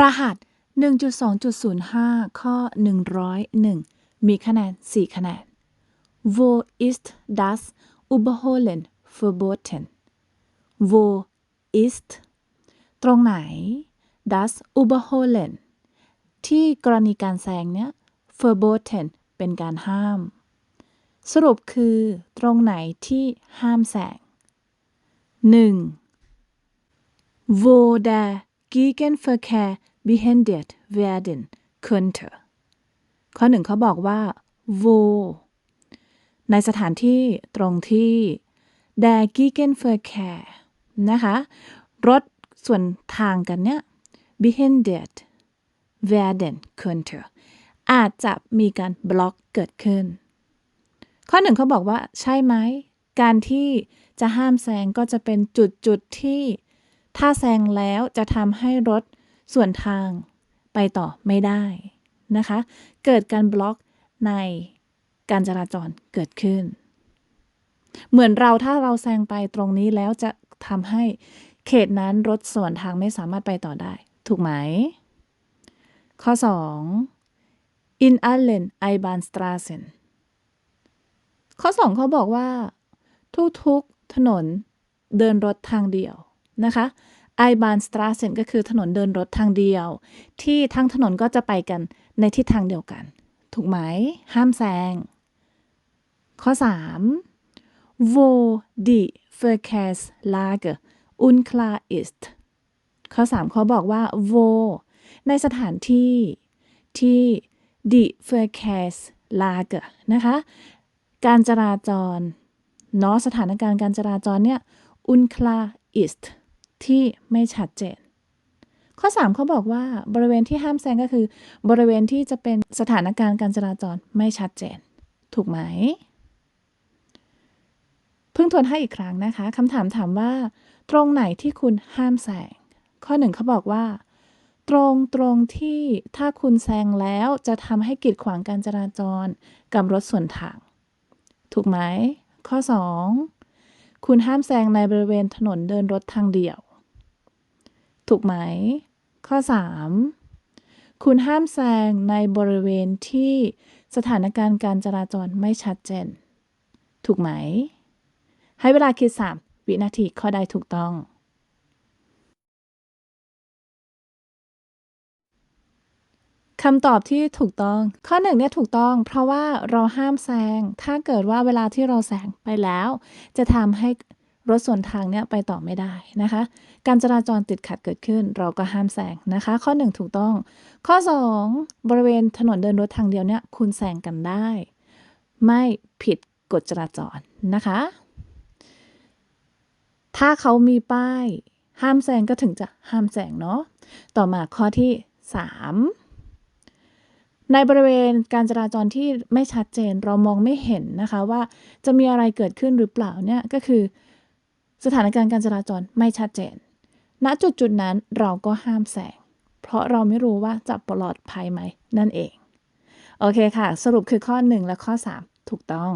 รหัส 1.2.05 ข้อ 101 มีคะแนน 4 คะแนน Wo ist das Überholen verboten Wo ist ตรงไหน das Überholen ที่กรณีการแซงเนี่ย verboten เป็นการห้าม สรุปคือตรงไหนที่ห้ามแซง 1. Wo der Gegenverkehr behindert werden könnte ข้อหนึ่งเขาบอกว่า wo ในสถานที่ตรงที่ der Gegenverkehr นะคะ รถส่วนทางกันเนี่ย behindert werden könnte อาจจะมีการบล็อกเกิดขึ้น ข้อหนึ่งเขาบอกว่า ใช่ไหม การที่จะห้ามแซงก็จะเป็นจุดจุดที่ ถ้าแซงแล้วจะทำให้รถส่วนทางไปต่อไม่ได้นะคะ เกิดการบล็อกในการจราจรเกิดขึ้น เหมือนเราถ้าเราแซงไปตรงนี้แล้วจะทำให้เขตนั้นรถส่วนทางไม่สามารถไปต่อได้ ถูกไหม ข้อ 2 in allen Einbahnstraßen ข้อ 2 เขาบอกว่า ทุกๆถนนเดินรถทางเดียว นะคะ i b a n s t r a s e n ก็คือถนนเดินรถทางเดียว ที่ทั้งถนนก็จะไปกันในทิศทางเดียวกัน ถูกไหม ห้ามแซง ข้อ 3 wo die Verkehrslage unklar ist ข้อ 3 เขาบอกว่า wo ในสถานที่ที่ die Verkehrslage นะคะ การจราจรเนาะสถานการณ์การจราจรเนี่ย unklar ist ที่ไม่ชัดเจน ข้อ 3เขาบอกว่าบริเวณที่ห้ามแซงก็คือ บริเวณที่จะเป็นสถานการณ์การจราจรไม่ชัดเจน ถูกไหม เพิ่งทวนให้อีกครั้งนะคะคำถามถามว่า ตรงไหนที่คุณห้ามแซงข้อหนึ่งเขาบอกว่า ตรงตรงที่ถ้าคุณแซงแล้วจะทำให้กีดขวางการจราจรกับรถส่วนทาง ถูกไหม ข้อ 2 คุณห้ามแซงในบริเวณถนนเดินรถทางเดียว ถูกไหม ข้อ 3 คุณห้ามแซงในบริเวณที่สถานการณ์การจราจรไม่ชัดเจน ถูกไหม ให้เวลาคิด 3 วินาทีข้อใดถูกต้อง คำตอบที่ถูกต้อง ข้อหนึ่งเนี่ยถูกต้อง เพราะว่าเราห้ามแซง ถ้าเกิดว่าเวลาที่เราแซงไปแล้ว จะทำให้ รถส่วนทางเนี่ยไปต่อไม่ได้นะคะ การจราจรติดขัดเกิดขึ้น เราก็ห้ามแซงนะคะ ข้อ 1 ถูกต้อง ข้อ 2 บริเวณถนนเดินรถทางเดียวเนี่ยคุณแซงกันได้ ไม่ผิดกฎจราจรนะคะ ถ้าเขามีป้ายห้ามแซงก็ถึงจะห้ามแซงเนาะต่อมาข้อที่ 3ในบริเวณการจราจรที่ไม่ชัดเจนเรามองไม่เห็นนะคะว่าจะมีอะไรเกิดขึ้นหรือเปล่าเนี่ยก็คือ สถานการณ์การจราจรไม่ชัดเจน ณ จุดจุดนั้นเราก็ห้ามแสง เพราะเราไม่รู้ว่าจะปลอดภัยไหมนั่นเอง โอเคค่ะ สรุปคือข้อ 1 และข้อ 3 ถูกต้อง